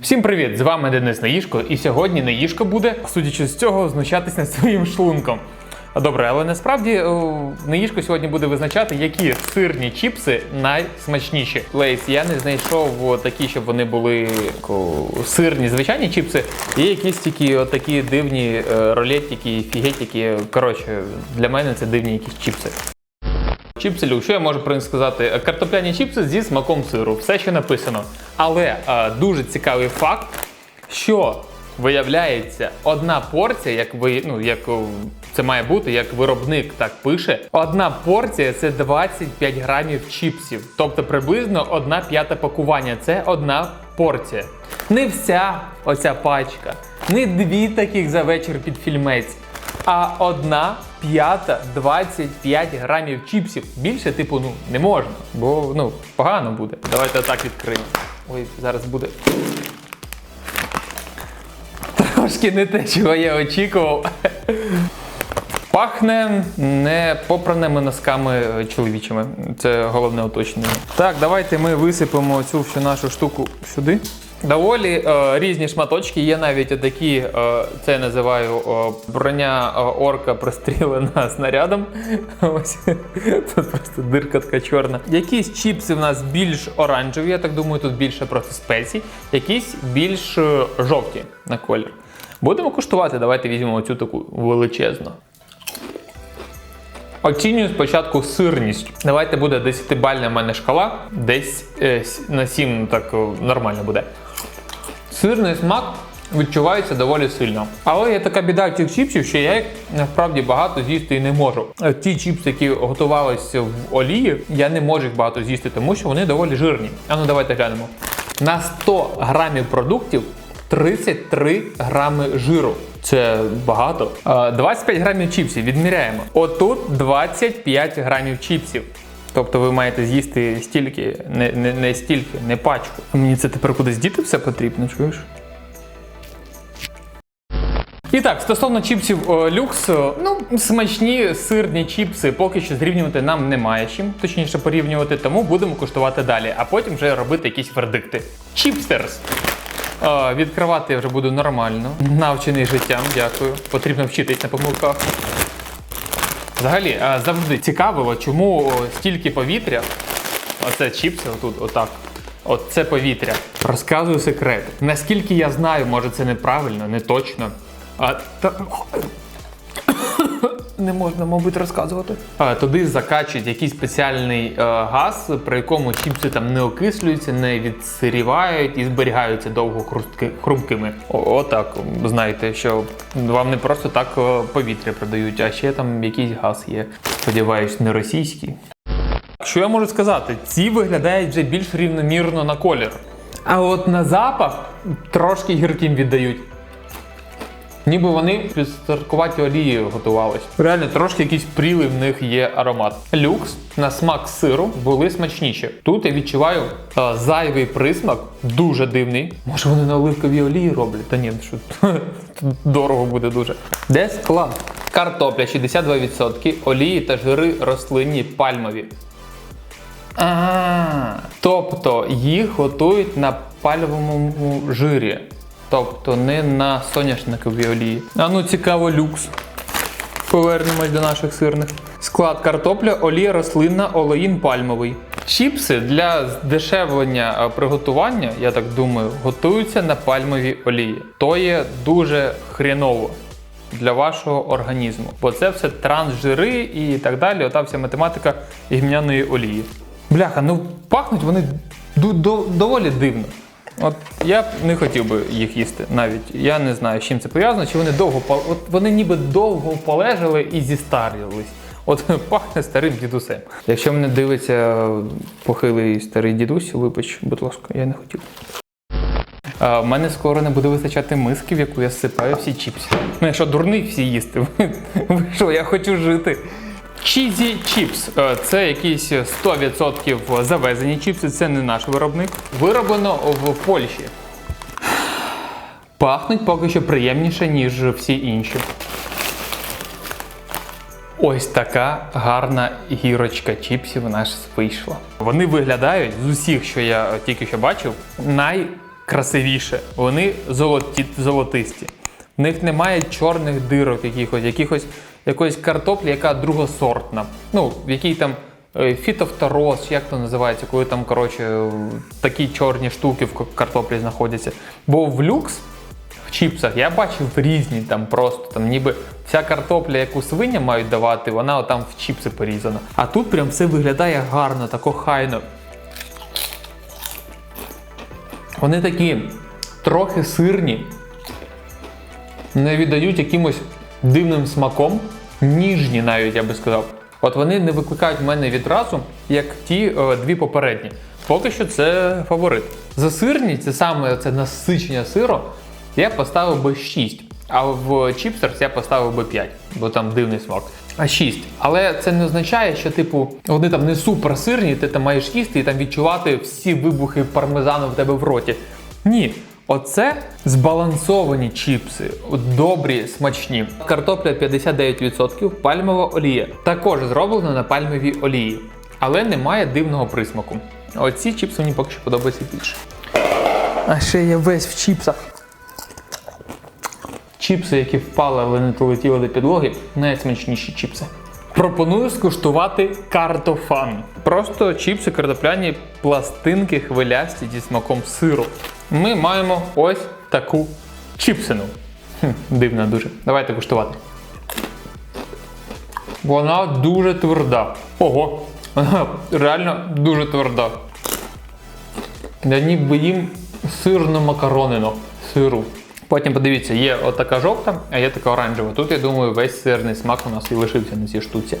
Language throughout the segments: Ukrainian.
Всім привіт! З вами Денис Наїшко, і сьогодні Наїшко буде, судячи з цього, знущатись над своїм шлунком. Добре, але насправді о, Наїшко сьогодні буде визначати, які сирні чіпси найсмачніші. Лейс, я не знайшов такі, щоб вони були сирні, звичайні чіпси. Є якісь от такі дивні е, ролетики, фігетики. Коротше, для мене це дивні якісь чіпси. Чіпси люк, що я можу про них сказати? Картопляні чіпси зі смаком сиру, все, що написано. Але е, дуже цікавий факт, що виявляється, одна порція, як ви, ну як це має бути, як виробник так пише, одна порція це 25 грамів чіпсів. Тобто приблизно одна п'ята пакування. Це одна порція. Не вся оця пачка, не дві таких за вечір під фільмець. А одна п'ята 25 грамів чіпсів. Більше, типу, ну не можна, бо ну погано буде. Давайте отак відкриємо. Ой, зараз буде. Трошки не те, чого я очікував. Пахне не попраними носками чоловічими. Це головне уточнення. Так, давайте ми висипемо цю всю нашу штуку сюди. Доволі е, різні шматочки. Є навіть такі, е, це я називаю е, броня е, орка прострілена снарядом. Ось тут просто дирка така чорна. Якісь чіпси в нас більш оранжеві, я так думаю, тут більше просто спецій, якісь більш е, жовті на колір. Будемо куштувати. Давайте візьмемо цю таку величезну. Оцінюю спочатку сирність. Давайте буде 10-бальна в мене шкала, десь е, на 7 так нормально буде. Сирний смак відчувається доволі сильно. Але є така біда цих чіпсів, що я їх насправді багато з'їсти і не можу. Е, Ті чіпси, які готувалися в олії, я не можу їх багато з'їсти, тому що вони доволі жирні. А ну давайте глянемо. На 100 грамів продуктів 33 грами жиру. Це багато. Е, 25 грамів чіпсів відміряємо. Отут 25 грамів чіпсів. Тобто ви маєте з'їсти стільки, не, не, не стільки, не пачку. Мені це тепер кудись діти все потрібно, чуєш? І так, стосовно чіпсів о, люкс, ну смачні сирні чіпси поки що зрівнювати нам немає чим, точніше порівнювати, тому будемо куштувати далі, а потім вже робити якісь вердикти. Чіпстерс. Е, відкривати я вже буду нормально. Навчений життям, дякую. Потрібно вчитись на помилках. Взагалі, е, завжди цікавило, чому стільки повітря. Оце чіпси, отут, отак. От це повітря. Розказую секрет. Наскільки я знаю, може це неправильно, не точно. А, та... Не можна, мабуть, розказувати. Туди закачують якийсь спеціальний е, газ, при якому чіпси там не окислюються, не відсирівають і зберігаються довго хрумкими. Отак, знаєте, що вам не просто так е, повітря продають, а ще там якийсь газ є. Сподіваюсь, не російський. Що я можу сказати? Ці виглядають вже більш рівномірно на колір. А от на запах трошки гірким віддають. Ніби вони під старкуваті олії готувались. Реально, трошки якийсь прілий в них є аромат. Люкс на смак сиру були смачніші. Тут я відчуваю е, зайвий присмак, дуже дивний. Може вони на оливковій олії роблять? Та ні, що дорого буде дуже. Де склад? Картопля 62%, олії та жири рослинні пальмові. А, тобто їх готують на пальмовому жирі. Тобто не на соняшниковій олії. А ну цікаво, люкс. Повернемось до наших сирних. Склад картопля, олія рослинна, олеїн пальмовий. Чіпси для здешевлення е, приготування, я так думаю, готуються на пальмовій олії. То є дуже хріново для вашого організму. Бо це все трансжири і так далі. Ота вся математика гімняної олії. Бляха, ну пахнуть вони доволі дивно. От я не хотів би їх їсти навіть. Я не знаю, з чим це пов'язано, чи вони довго от вони ніби довго полежали і зістарілись. От пахне старим дідусем. Якщо мене дивиться похилий старий дідусь, вибач, будь ласка, я не хотів. А, в мене скоро не буде вистачати миски, в яку я сипаю всі чіпси. Ну, якщо дурний всі їсти, ви що, я хочу жити. Cheesy Chips – це якісь 100% завезені чіпси, це не наш виробник. Вироблено в Польщі. Пахнуть поки що приємніше, ніж всі інші. Ось така гарна гірочка чіпсів у нас вийшла. Вони виглядають з усіх, що я тільки що бачив, най красивіше. Вони золоті, золотисті. В них немає чорних дирок, якихось, якихось якоїсь картоплі, яка другосортна. Ну, в якій там е, фітофтороз, як то називається, коли там, коротше, е, такі чорні штуки в картоплі знаходяться. Бо в люкс в чіпсах я бачив різні там просто там ніби вся картопля, яку свиня мають давати, вона отам в чіпси порізана. А тут прям все виглядає гарно, так охайно. Вони такі трохи сирні, не віддають якимось дивним смаком, ніжні навіть я би сказав. От вони не викликають в мене відразу, як ті е, дві попередні. Поки що це фаворит. За сирність, це саме це насичення сиру, я поставив би 6. А в чіпстерс я поставив би 5, бо там дивний смак. А 6. Але це не означає, що типу вони там не супер сирні, ти там маєш їсти і там відчувати всі вибухи пармезану в тебе в роті. Ні. Оце збалансовані чіпси, добрі, смачні. Картопля 59%, пальмова олія. Також зроблена на пальмовій олії, але немає дивного присмаку. Оці чіпси мені поки що подобаються більше. А ще я весь в чіпсах. Чіпси, які впали, але не долетіли до підлоги, найсмачніші чіпси. Пропоную скуштувати картофан. Просто чіпси картопляні пластинки хвилясті зі смаком сиру. Ми маємо ось таку чіпсину. Хм, дивна дуже. Давайте куштувати. Вона дуже тверда. Ого, вона реально дуже тверда. Я ніби їм сирно макаронину сиру. Потім подивіться, є отака жовта, а є така оранжева. Тут, я думаю, весь сирний смак у нас і лишився на цій штуці.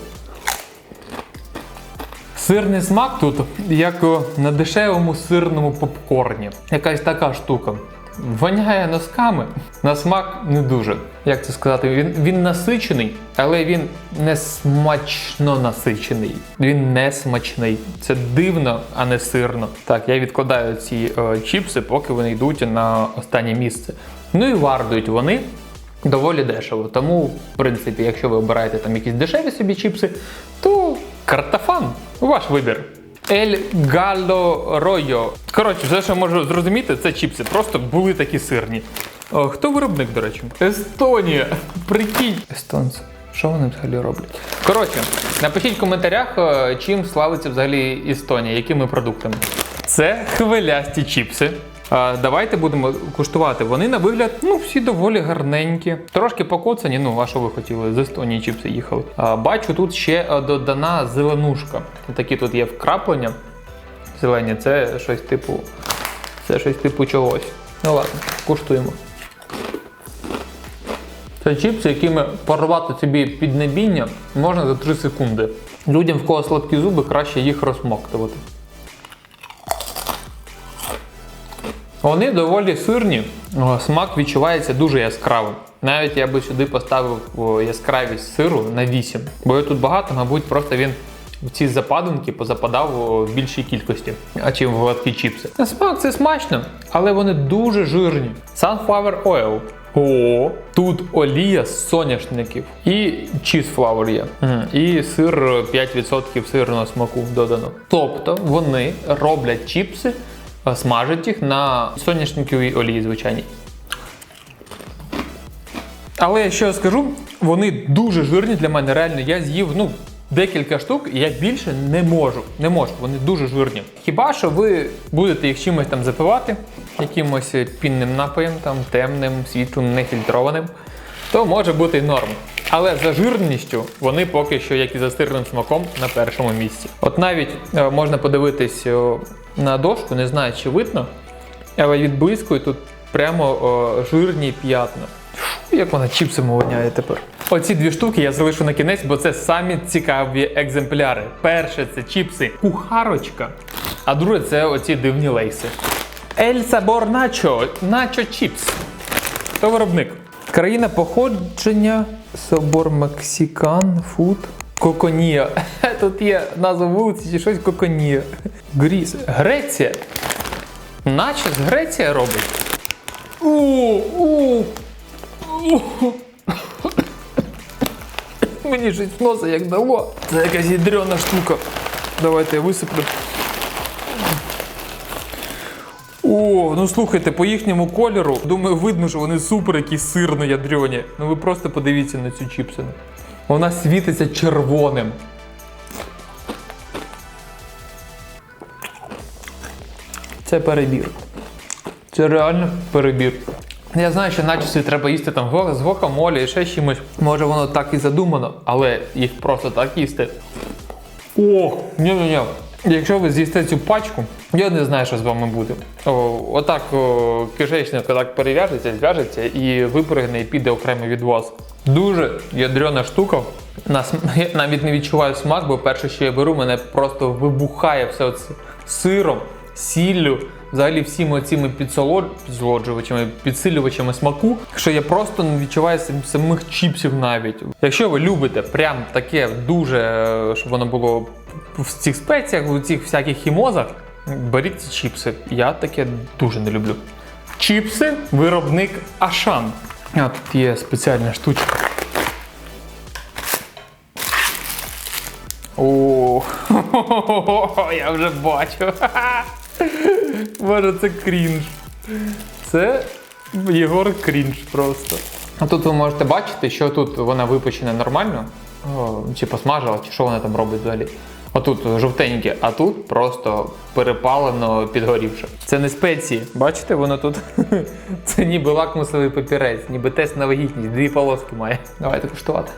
Сирний смак тут, як на дешевому сирному попкорні. Якась така штука. Воняє носками, на смак не дуже. Як це сказати? Він, він насичений, але він не смачно насичений. Він не смачний. Це дивно, а не сирно. Так, я відкладаю ці е, чіпси, поки вони йдуть на останнє місце. Ну і вартують вони доволі дешево. Тому, в принципі, якщо ви обираєте там якісь дешеві собі чіпси, то картофан ваш вибір. Ель Галло Ройо. Коротше, все, що можу зрозуміти, це чіпси. Просто були такі сирні. О, хто виробник, до речі? Естонія. Прикинь. Естонці. Що вони взагалі роблять? Коротше, напишіть в коментарях, е, чим славиться взагалі Естонія, якими продуктами. Це хвилясті чіпси. Давайте будемо куштувати. Вони на вигляд, ну, всі доволі гарненькі. Трошки покоцані, ну, а що ви хотіли? З Естонії чіпси їхали. Бачу, тут ще е, додана зеленушка. Такі тут є вкраплення. Зелені, це щось типу. Це щось типу чогось. Ну ладно, куштуємо. Це чіпси, якими порвати собі піднебіння можна за 3 секунди. Людям, в кого слабкі зуби, краще їх розмоктувати. Вони доволі сирні, смак відчувається дуже яскравим. Навіть я би сюди поставив яскравість сиру на 8. Бо його тут багато, мабуть, просто він в ці западинки позападав в більшій кількості, а чим в гладкі чіпси. На смак це смачно, але вони дуже жирні. Sunflower oil. О, тут олія з соняшників і чізфлауер є. І сир 5% сирного смаку додано. Тобто вони роблять чіпси, а смажать їх на соняшниковій олії звичайній. Але що я скажу, вони дуже жирні для мене. Реально, я з'їв ну, декілька штук, і я більше не можу. Не можу, вони дуже жирні. Хіба що ви будете їх чимось там запивати, якимось пінним напоєм, там, темним, світлим, нефільтрованим, то може бути норм. Але за жирністю вони поки що, як і за сирним смаком, на першому місці. От навіть е, можна подивитись о, на дошку, не знаю, чи видно, але від близької тут прямо о, жирні п'ятна. Як вона чіпсами воняє тепер. Оці дві штуки я залишу на кінець, бо це самі цікаві екземпляри. Перше це чіпси кухарочка, а друге це оці дивні лейси. Ель Сабор Начо, Начо Чіпс. Хто виробник? Країна походження Собор Мексикан Фуд. Коконія. Тут є назва вулиці чи щось Коконія. Гріс. Греція. Наче з Греція робить. У, у, у. Мені щось в носа як дало. Це якась ядрена штука. Давайте я висиплю. О, ну слухайте, по їхньому кольору, думаю, видно, що вони супер якісь сирно ядрені. Ну ви просто подивіться на цю чіпсину. Вона світиться червоним. Це перебір. Це реально перебір. Я знаю, що начоси треба їсти там з гокамолі і ще чимось. Може воно так і задумано, але їх просто так їсти. Ох, ні-ні-ні. Якщо ви з'їсте цю пачку, я не знаю, що з вами буде. О, отак о, кишечник отак перев'яжеться, зв'яжеться і випригне і піде окремо від вас. Дуже ядрена штука. На см- Я навіть не відчуваю смак, бо перше, що я беру, мене просто вибухає все це сиром, сіллю, взагалі всіми цими підсолод... підсолоджувачами, підсилювачами смаку, що я просто не відчуваю самих чіпсів навіть. Якщо ви любите прям таке дуже, е, щоб воно було в цих спеціях, у цих всяких хімозах, беріть ці чіпси. Я таке дуже не люблю. Чіпси, виробник Ашан. А тут є спеціальна штучка. О, я вже бачу. Боже, це крінж. Це Єгор крінж просто. А тут ви можете бачити, що тут вона випечена нормально, О, чи посмажила, чи що вона там робить взагалі. Отут жовтеньке, а тут просто перепалено підгорівше. Це не спеції. Бачите, воно тут. Це ніби лакмусовий папірець, ніби тест на вагітність, дві полоски має. Давайте куштувати.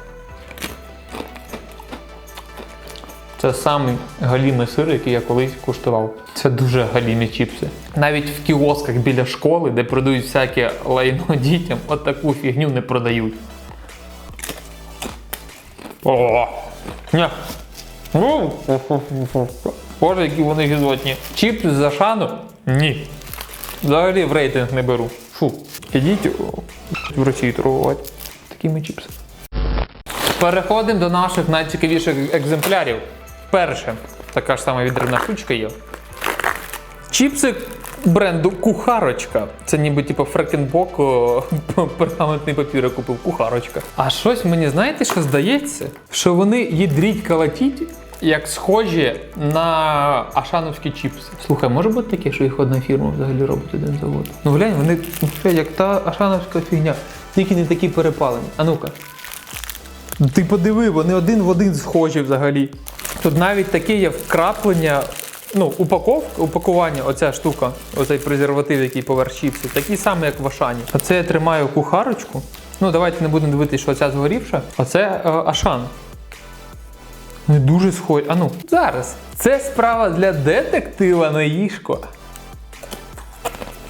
Це самий галімий сир, який я колись куштував. Це дуже галімі чіпси. Навіть в кіосках біля школи, де продають всяке лайно дітям, от таку фігню не продають. О, ні. Ну, Боже, які вони гізотні. Чіпси за шану? Ні. Взагалі в рейтинг не беру. Фу. Ідіть в Росії торгувати такими чіпсами. Переходимо до наших найцікавіших екземплярів. Перше, така ж сама відривна штучка є. Чіпси бренду Кухарочка. Це ніби типу Фрекенбок пергаментний папір я купив кухарочка. А щось мені знаєте, що здається, що вони їдріть калатіть, як схожі на ашановські чіпси. Слухай, може бути таке, що їх одна фірма взагалі робить один завод? Ну глянь, вони як та ашановська фігня, тільки не такі перепалені. А ну-ка. Ну, Ти подиви, вони один в один схожі взагалі. Тут навіть таке є вкраплення, ну, упаковка, упакування, оця штука, оцей презерватив, який поверх чіпсів, такий самий, як в Ашані. Оце я тримаю кухарочку. Ну, давайте не будемо дивитися, що ця згорівша. Оце е, Ашан. Не дуже схожі. А ну, зараз. Це справа для детектива Наїшко.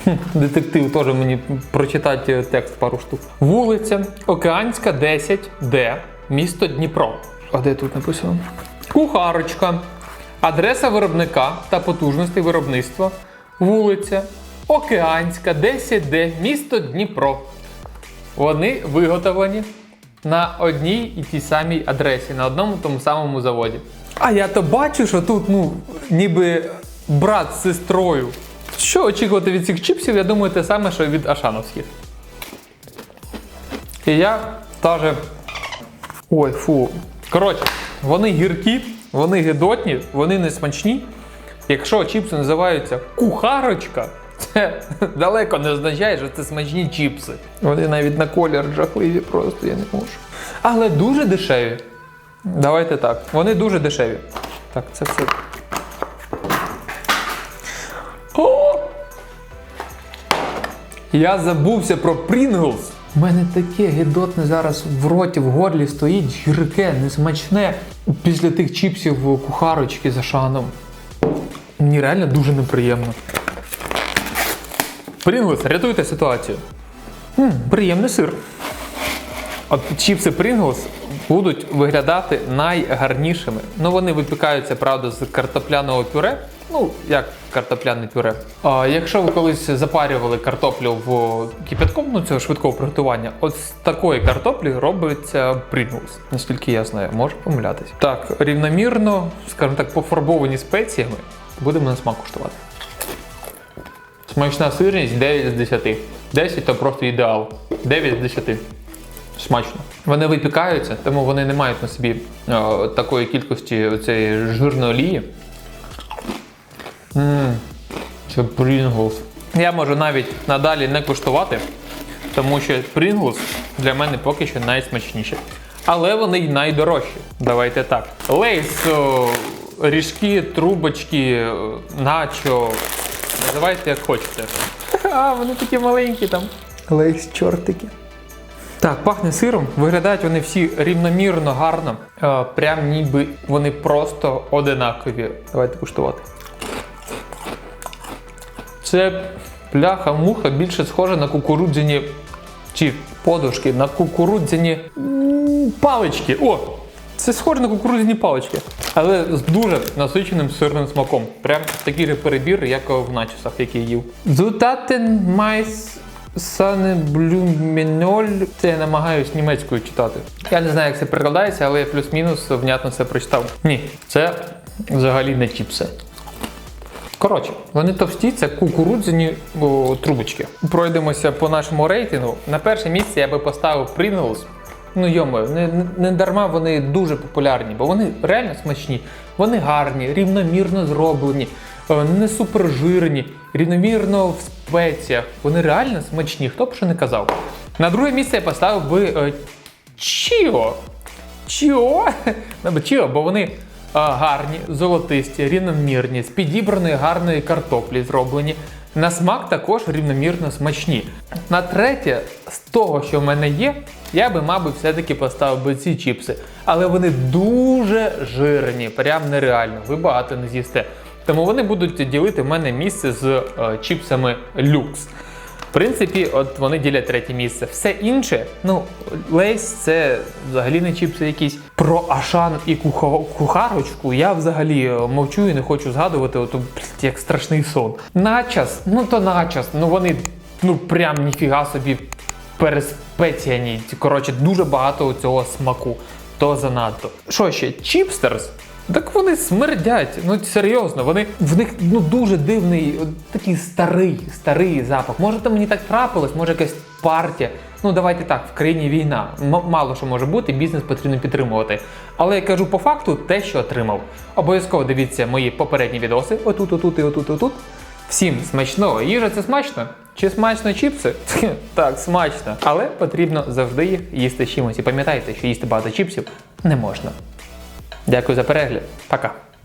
Хм, Детектив теж мені прочитати текст пару штук. Вулиця Океанська 10Д, місто Дніпро. А де тут написано? Кухарочка. Адреса виробника та потужності виробництва. Вулиця Океанська 10Д, місто Дніпро. Вони виготовлені на одній і тій самій адресі, на одному тому самому заводі. А я то бачу, що тут, ну, ніби брат з сестрою. Що очікувати від цих чіпсів, я думаю, те саме, що від Ашановських. І я теж. Ой, фу. Коротше, вони гіркі, вони гидотні, вони не смачні. Якщо чіпси називаються кухарочка, це далеко не означає, що це смачні чіпси. Вони навіть на колір жахливі, просто я не можу. Але дуже дешеві. Давайте так. Вони дуже дешеві. Так, це все. О! Я забувся про Pringles. У мене таке гидотне зараз в роті, в горлі стоїть гірке, несмачне після тих чіпсів кухарочки за шаном. Мені реально дуже неприємно. Pringles, рятуйте ситуацію. м приємний сир. От чіпси Pringles будуть виглядати найгарнішими. Ну, вони випікаються, правда, з картопляного пюре. Ну, як картопляне пюре. А якщо ви колись запарювали картоплю в кипятком, ну цього швидкого приготування, от з такої картоплі робиться Pringles, наскільки я знаю, можу помилятись. Так, рівномірно, скажімо так, пофарбовані спеціями, будемо на смак куштувати. Смачна сирність 9 з 10. 10 то просто ідеал. 9 з 10. Смачно. Вони випікаються, тому вони не мають на собі е, такої кількості цієї жирної олії. Ммм, це Pringles. Я можу навіть надалі не куштувати, тому що Pringles для мене поки що найсмачніші. Але вони й найдорожчі. Давайте так. Лейс, о, ріжки, трубочки, начо. Називайте як хочете. А, вони такі маленькі там. Лейс чортики. Так, пахне сиром. Виглядають вони всі рівномірно, гарно. Е, прям ніби вони просто одинакові. Давайте куштувати. Це пляха-муха більше схоже на кукурудзяні чи подушки, на кукурудзяні палички. О! Це схоже на кукурудзяні палички, але з дуже насиченим сирним смаком. Прям такий же перебір, як в начосах, які їв. Зутатен майс сане блюменоль. Це я намагаюсь німецькою читати. Я не знаю, як це перекладається, але я плюс-мінус внятно це прочитав. Ні, це взагалі не чіпси. Коротше, вони товсті, це кукурудзяні о, трубочки. Пройдемося по нашому рейтингу. На перше місце я би поставив Pringles. Ну йомою, не, не, дарма вони дуже популярні, бо вони реально смачні. Вони гарні, рівномірно зроблені, е, не супержирні, рівномірно в спеціях. Вони реально смачні, хто б що не казав. На друге місце я поставив би е, Чіо. Чіо? Чіо, бо вони гарні, золотисті, рівномірні, з підібраної гарної картоплі зроблені. На смак також рівномірно смачні. На третє, з того, що в мене є, я би, мабуть, все-таки поставив би ці чіпси. Але вони дуже жирні, прям нереально. Ви багато не з'їсте. Тому вони будуть ділити в мене місце з е, чіпсами люкс. Принципі, от вони ділять третє місце. Все інше, ну, лейс це взагалі не чіпси якісь. Про Ашан і кухарочку я взагалі е, мовчу і не хочу згадувати, от, як страшний сон. Начас, ну то начас, ну вони ну прям ніфіга собі переспеціяні. Коротше, дуже багато цього смаку. То занадто. Що ще? Чіпстерс? Так вони смердять. Ну серйозно, вони в них ну дуже дивний, такий старий, старий запах. Може, то мені так трапилось, може якась партія. Ну давайте так, в країні війна. М- мало що може бути, бізнес потрібно підтримувати. Але я кажу по факту те, що отримав. Обов'язково дивіться мої попередні відоси. Отут, отут і отут, отут. Всім смачного. Їжа це смачно? Чи смачно чіпси? так, смачно. Але потрібно завжди їх їсти чимось. І пам'ятайте, що їсти багато чіпсів не можна. Дякую за перегляд. Пока.